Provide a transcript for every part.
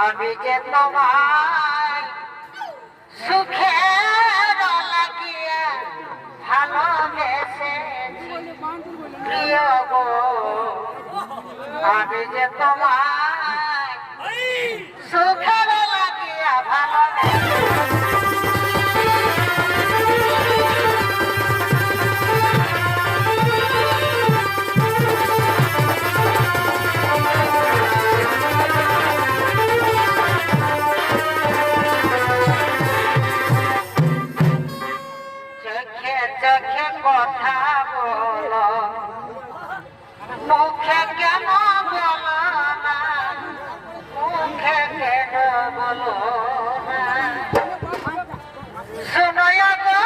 আমি যে তোমার সুখে লাগিয়ে ভালোবেসেছি প্রিয় গো আমি যে তোমার সুখে কথা বলো। মুখে কেন বলো না? মুখে কেন বলো শুনয় গো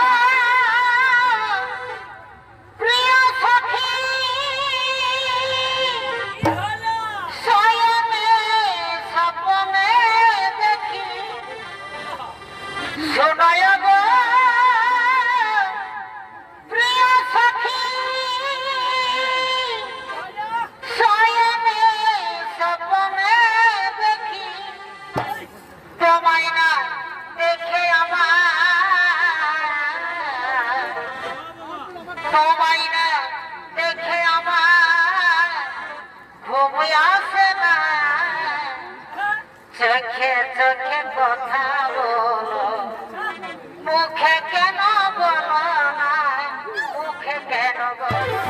তোমায় না দেখে আমার ঘুম আসে না। চোখে চোখে কথা বলো, মুখে কেন বলো না, মুখে কেন বলো